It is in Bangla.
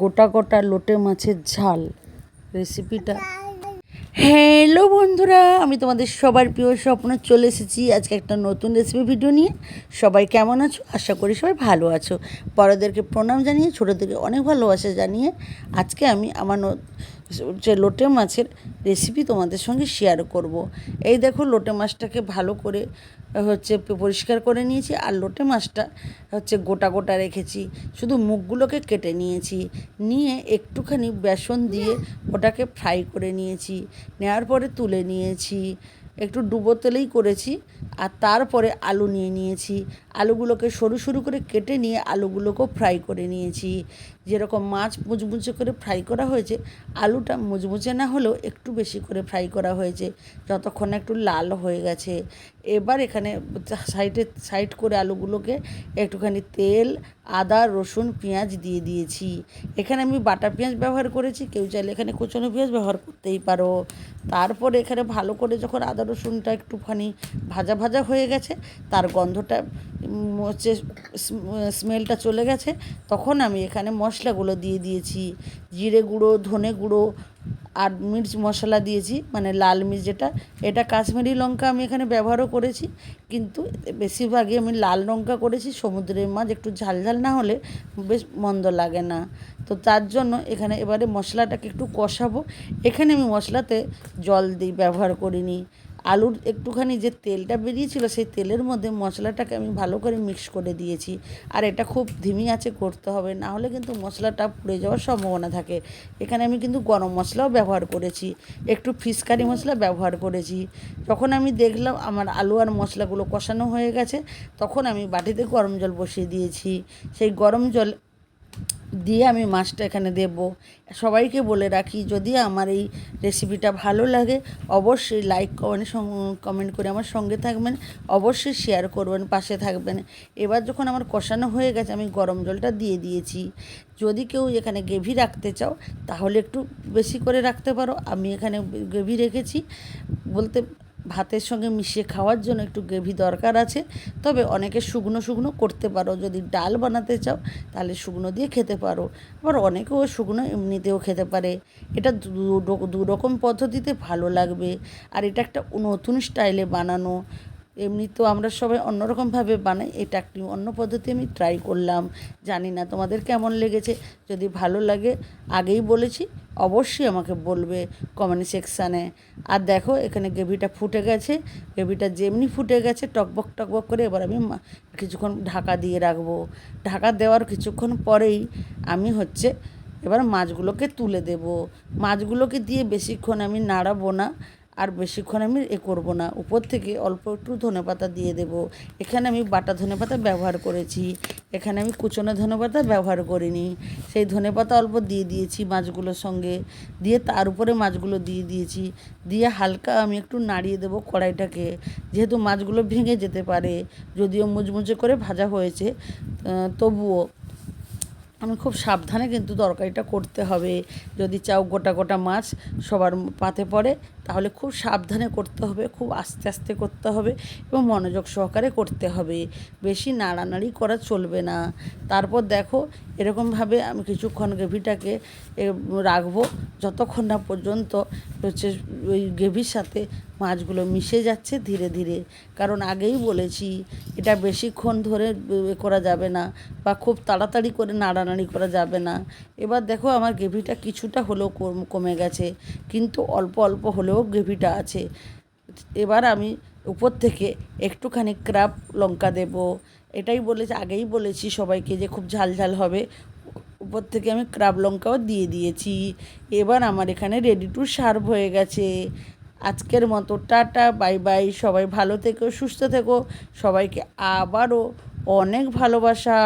গোটা গোটা লোটে মাছের ঝাল। রেসিপিটা। হ্যালো বন্ধুরা, আমি তোমাদের সবার প্রিয় স্বপ্ন, চলে এসেছি আজকে একটা নতুন রেসিপি ভিডিও নিয়ে। সবাই কেমন আছো? আশা করি সবাই ভালো আছো। বড়োদেরকে প্রণাম জানিয়ে, ছোটোদেরকে অনেক ভালোবাসা জানিয়ে আজকে আমি আমার যে লোটে মাছের রেসিপি তোমাদের সঙ্গে শেয়ার করব। এই দেখো লোটে মাছটাকে ভালো করে হচ্ছে পরিষ্কার করে নিয়েছি, আর লোটে মাছটা হচ্ছে গোটা গোটা রেখেছি। শুধু মুখগুলোকে কেটে নিয়েছি, নিয়ে একটুখানি বেসন দিয়ে ওটাকে ফ্রাই করে নিয়েছি। নেওয়ার পরে তুলে নিয়েছি। একটু ডুবো তেলেই করেছি আর তারপরে আলু নিয়ে নিয়েছি। আলুগুলোকে সরু সরু করে কেটে নিয়ে আলুগুলোকেও ফ্রাই করে নিয়েছি। যেরকম মাছ মুচমুচে করে ফ্রাই করা হয়েছে, আলুটা মুচমুচে না হলেও একটু বেশি করে ফ্রাই করা হয়েছে, যতক্ষণ একটু লাল হয়ে গেছে। এবার এখানে সাইডে সাইড করে আলুগুলোকে একটুখানি তেল, আদা, রসুন, পেঁয়াজ দিয়ে দিয়েছি। এখানে আমি বাটা পেঁয়াজ ব্যবহার করেছি, কেউ চাইলে এখানে কুচনো পেঁয়াজ ব্যবহার করতেই পারো। তারপরে এখানে ভালো করে যখন আদা, রসুনটা একটুখানি ভাজা ভাজা হয়ে গেছে, তার গন্ধটা হচ্ছে স্মেলটা চলে গেছে, তখন আমি এখানে মশলাগুলো দিয়ে দিয়েছি, জিরে গুঁড়ো, ধনে গুঁড়ো আর মির্চ মশলা দিয়েছি মানে লাল মির্চ যেটা, এটা কাশ্মীরি লঙ্কা আমি এখানে ব্যবহারও করেছি, কিন্তু বেশিরভাগই আমি লাল লঙ্কা করেছি, সমুদ্রের মাছ, একটু ঝাল ঝাল না হলে বেশ মন্দ লাগে না। তো তার জন্য এখানে এবারে মশলাটাকে একটু কষাবো, এখানে আমি মশলাতে জল দিই ব্যবহার করিনি। আলুর একটুখানি যে তেলটা বেরিয়েছিল, সেই তেলের মধ্যে মশলাটাকে আমি ভালো করে মিক্স করে দিয়েছি। আর এটা খুব ধিমি আছে করতে হবে, না হলে কিন্তু মশলাটা পুড়ে যাওয়ার সম্ভাবনা থাকে। এখানে আমি কিন্তু গরম মশলাও ব্যবহার করেছি, একটু ফিসকারি মশলা ব্যবহার করেছি। যখন আমি দেখলাম আমার আলু আর মশলাগুলো কষানো হয়ে গেছে, তখন আমি বাটিতে গরম জল বসিয়ে দিয়েছি। সেই গরম জল দিয়ে আমি মাছটা এখানে দেব। সবাইকে বলে রাখি, যদি আমার এই রেসিপিটা ভালো লাগে, অবশ্যই লাইক কমেন্ট কমেন্ট করে আমার সঙ্গে থাকবেন। অবশ্যই শেয়ার করবেন, পাশে থাকবেন। এবার যখন আমার কষানো হয়ে গেছে, আমি গরম জলটা দিয়ে দিয়েছি। যদি কেউ এখানে গ্রেভি রাখতে চাও, তাহলে একটু বেশি করে রাখতে পারো। আমি এখানে গ্রেভি রেখেছি। বলতে ভাতের সঙ্গে মিশিয়ে খাওয়ার জন্য একটু গ্রেভি দরকার আছে। তবে অনেকে শুকনো শুকনো করতে পারো। যদি ডাল বানাতে চাও, তাহলে শুকনো দিয়ে খেতে পারো। আবার অনেকেও শুকনো এমনিতেও খেতে পারে। এটা দু- রকম পদ্ধতিতে ভালো লাগবে। আর এটা একটা নতুন স্টাইলে বানানো। এমনি তো আমরা সবাই অন্যরকমভাবে বানাই, এটা একটি অন্য পদ্ধতি আমি ট্রাই করলাম। জানি না তোমাদের কেমন লেগেছে, যদি ভালো লাগে আগেই বলেছি, অবশ্যই আমাকে বলবে কমেন্ট সেকশানে আর দেখো, এখানে গ্রেভিটা ফুটে গেছে, গ্রেভিটা যেমনি ফুটে গেছে, টকবক টকবক করে এবার আমি কিছুক্ষণ ঢাকা দিয়ে রাখব। ঢাকা দেওয়ার কিছুক্ষণ পরেই আমি হচ্ছে এবার মাছগুলোকে তুলে দেব। মাছগুলোকে দিয়ে বেশিক্ষণ আমি নাড়াবো না। আর বেশিক্ষণ আমি এ করব না। উপর থেকে অল্প একটু ধনেপাতা দিয়ে দেব। এখানে আমি বাটা ধনেপাতা ব্যবহার করেছি। এখানে আমি কুচনো ধনেপাতা ব্যবহার করিনি। সেই ধনেপাতা অল্প দিয়ে দিয়েছি মাছগুলোর সঙ্গে। দিয়ে তার উপরে মাছগুলো দিয়ে দিয়েছি। দিয়ে হালকা আমি একটু নাড়িয়ে দেবো কড়াইটাকে। যেহেতু মাছগুলো ভেঙে যেতে পারে, যদিও মুচমুচে করে ভাজা হয়েছে তবুও আমি খুব সাবধানে কিন্তু তরকারিটা করতে হবে। যদি চাও গোটা গোটা মাছ সবার পাতে পড়ে তাহলে খুব সাবধানে করতে হবে, খুব আস্তে আস্তে করতে হবে এবং মনোযোগ সহকারে করতে হবে। বেশি নাড়ানাড়ি করা চলবে না। তারপর দেখো, এরকমভাবে আমি কিছুক্ষণ গ্রেভিটাকে রাখব। যতক্ষণ না পর্যন্ত হচ্ছে ওই গ্রেভির সাথে মাছগুলো মিশে যাচ্ছে ধীরে ধীরে। কারণ আগেই বলেছি, এটা বেশিক্ষণ ধরে করা যাবে না বা খুব তাড়াতাড়ি করে নাড়ানাড়ি করা যাবে না। এবার দেখো, আমার গ্রেভিটা কিছুটা হলেও কমে গেছে। কিন্তু অল্প অল্প হলেও গ্রেভিটা আছে। এবার আমি উপর থেকে একটুখানি ক্রাপ লঙ্কা দেব। এটাই বলেছি, আগেই বলেছি সবাইকে যে খুব ঝাল ঝাল হবে। উপর থেকে আমি ক্রাব লঙ্কাও দিয়ে দিয়েছি। এবার আমার এখানে রেডি টু সার্ভ হয়ে গেছে। আজকের মতো টাটা, বাই বাই। সবাই ভালো থেকো, সুস্থ থেকো। সবাইকে আবারও অনেক ভালোবাসা।